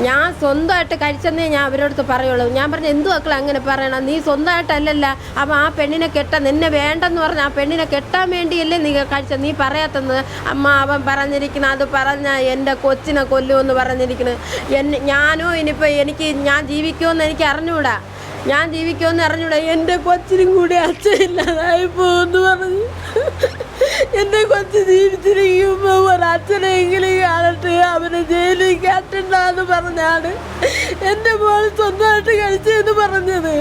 ഞാൻ സ്വന്തമായിട്ട് കഴിച്ചെന്നേ ഞാൻ അവരോടത്ത് പറയുള്ളൂ. ഞാൻ പറഞ്ഞു എന്തു മക്കളെ അങ്ങനെ പറയണം? നീ സ്വന്തമായിട്ടല്ലല്ല. അപ്പം ആ പെണ്ണിനെ കെട്ടാൻ നിന്നെ വേണ്ടെന്ന് പറഞ്ഞ ആ പെണ്ണിനെ കെട്ടാൻ വേണ്ടിയല്ലേ നീ കഴിച്ച നീ പറയാത്തത് അമ്മ അവൻ പറഞ്ഞിരിക്കുന്ന അത് പറഞ്ഞ എന്റെ കൊച്ചിനെ കൊല്ലുമെന്ന് പറഞ്ഞിരിക്കുന്നത് എന്നെ ഞാനോ ഇനിയിപ്പോൾ എനിക്ക് ഞാൻ ജീവിക്കുമെന്ന് എനിക്ക് അറിഞ്ഞുകൂടാ ഞാൻ ജീവിക്കുമെന്ന് അറിഞ്ഞൂടാ. എന്റെ കൊച്ചിനും കൂടി അച്ഛനില്ലാതായി പോകുമെന്ന് പറഞ്ഞു. എന്റെ കൊച്ചു ജീവിച്ചിരിക്കുമ്പോൾ ഒരച്ഛനെങ്കിലും കാണട്ടെ അവനെ ജയിലിൽ കേട്ടിട്ടാന്ന് പറഞ്ഞാണ് എന്റെ മോൾ സ്വന്തമായിട്ട് കഴിച്ചെന്ന് പറഞ്ഞത്.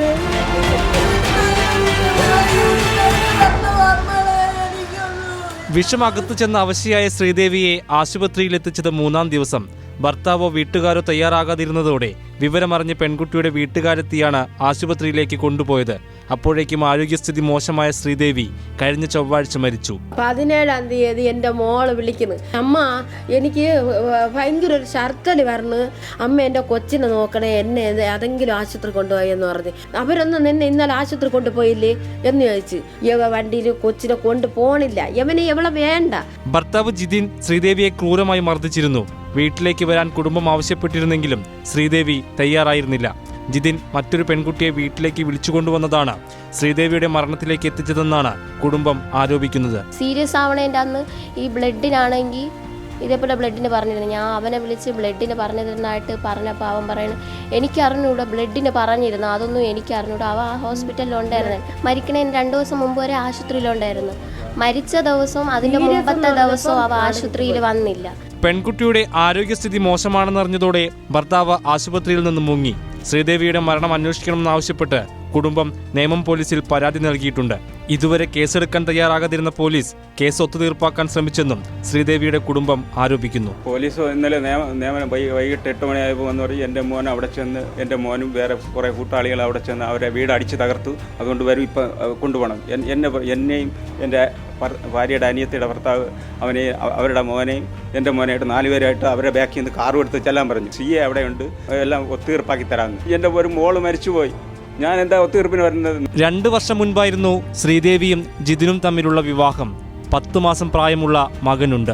വിഷമകത്ത് ചെന്ന അവശിയായ ശ്രീദേവിയെ ആശുപത്രിയിൽ എത്തിച്ചത് മൂന്നാം ദിവസം. ഭർത്താവോ വീട്ടുകാരോ തയ്യാറാകാതിരുന്നതോടെ വിവരമറിഞ്ഞ് പെൺകുട്ടിയുടെ വീട്ടുകാരെത്തിയാണ് ആശുപത്രിയിലേക്ക് കൊണ്ടുപോയത്. അപ്പോഴേക്കും ആരോഗ്യസ്ഥിതി മോശമായ ശ്രീദേവി കഴിഞ്ഞ ചൊവ്വാഴ്ച മരിച്ചു. പതിനേഴാം തീയതി എന്റെ മോൾ വിളിക്കുന്നു. അമ്മ എനിക്ക് ഭയങ്കര ഒരു ശർക്കൽ വരണ്. അമ്മ എന്റെ കൊച്ചിനെ നോക്കണേ എന്നെ അതെങ്കിലും ഏതെങ്കിലും ആശുപത്രി കൊണ്ടുപോയി എന്ന് പറഞ്ഞ്. അവരൊന്നും നിന്നെ ഇന്നലെ ആശുപത്രി കൊണ്ടുപോയില്ലേ എന്ന് ചോദിച്ചു. ഇവ വണ്ടിയിൽ കൊച്ചിനെ കൊണ്ടുപോണില്ല ഇവനെ ഇവളെ വേണ്ട. ഭർത്താവ് ജിതിൻ ശ്രീദേവിയെ ക്രൂരമായി മർദ്ദിച്ചിരുന്നു. വീട്ടിലേക്ക് വരാൻ കുടുംബം ആവശ്യപ്പെട്ടിരുന്നെങ്കിലും ശ്രീദേവി തയ്യാറായിരുന്നില്ല. ജിതിൻ മറ്റൊരു പെൺകുട്ടിയെ വീട്ടിലേക്ക് വിളിച്ചുകൊണ്ടുവന്നതാണ്. ശ്രീദേവിയുടെ മരണത്തിലേക്ക് എത്തിച്ചതെന്നാണ് കുടുംബം ആരോപിക്കുന്നത്. സീരിയസ് ആവണേന്റെ അന്ന് ഈ ബ്ലഡിനാണെങ്കിൽ ഇതേപോലെ ബ്ലഡിന് പറഞ്ഞിരുന്നു. ഞാൻ അവനെ വിളിച്ച് ബ്ലഡിന് പറഞ്ഞിരുന്നതായിട്ട് പറഞ്ഞപ്പോൾ അവൻ പറയുന്നു എനിക്ക് അറിഞ്ഞൂടാ ബ്ലഡിന് പറഞ്ഞിരുന്നു. അതൊന്നും എനിക്ക് അറിഞ്ഞൂടെ അവ ആ ഹോസ്പിറ്റലിലുണ്ടായിരുന്നു. മരിക്കണേന് രണ്ട് ദിവസം മുമ്പ് വരെ ആശുപത്രിയിലുണ്ടായിരുന്നു. മരിച്ച ദിവസവും അതിന്റെ മുമ്പത്തെ ദിവസവും അവ ആശുപത്രിയിൽ വന്നില്ല. പെൺകുട്ടിയുടെ ആരോഗ്യസ്ഥിതി മോശമാണെന്നറിഞ്ഞതോടെ ഭർത്താവ് ആശുപത്രിയിൽ നിന്ന് മുങ്ങി. ശ്രീദേവിയുടെ മരണം അന്വേഷിക്കണമെന്നാവശ്യപ്പെട്ട് കുടുംബം നേമം പോലീസിൽ പരാതി നൽകിയിട്ടുണ്ട്. ഇതുവരെ കേസെടുക്കാൻ തയ്യാറാകാതിരുന്ന പോലീസ് കേസ് ഒത്തുതീർപ്പാക്കാൻ ശ്രമിച്ചെന്നും ശ്രീദേവിയുടെ കുടുംബം ആരോപിക്കുന്നു. പോലീസ് ഇന്നലെ നിയമ നിയമനം വൈകിട്ട് എട്ട് മണിയായപ്പോൾ വന്ന് പറഞ്ഞ് എന്റെ മോൻ അവിടെ ചെന്ന് എന്റെ മോനും വേറെ കുറേ കൂട്ടാളികൾ അവിടെ ചെന്ന് അവരെ വീട് അടിച്ച് തകർത്തു. അതുകൊണ്ട് വരും ഇപ്പം കൊണ്ടുപോകണം. എന്നെ എന്നെയും എന്റെ ഭാര്യ ഭാര്യയുടെ അനിയത്തിയുടെ ഭർത്താവ് അവനെ അവ- അവരുടെ മോനെയും എന്റെ മോനെയായിട്ട് നാലുപേരായിട്ട് അവരെ ബാക്കിൽ നിന്ന് കാറും എടുത്ത് ചെല്ലാൻ പറഞ്ഞു. സി എ അവിടെയുണ്ട്. എല്ലാം ഒത്തീർപ്പാക്കി തരാമെന്ന് എന്റെ ഒരു മോൾ മരിച്ചുപോയി. ഞാൻ എന്താ ഒത്തീർപ്പിന് വരുന്നത്? രണ്ട് വർഷം മുൻപായിരുന്നു ശ്രീദേവിയും ജിതിനും തമ്മിലുള്ള വിവാഹം. പത്തു മാസം പ്രായമുള്ള മകനുണ്ട്.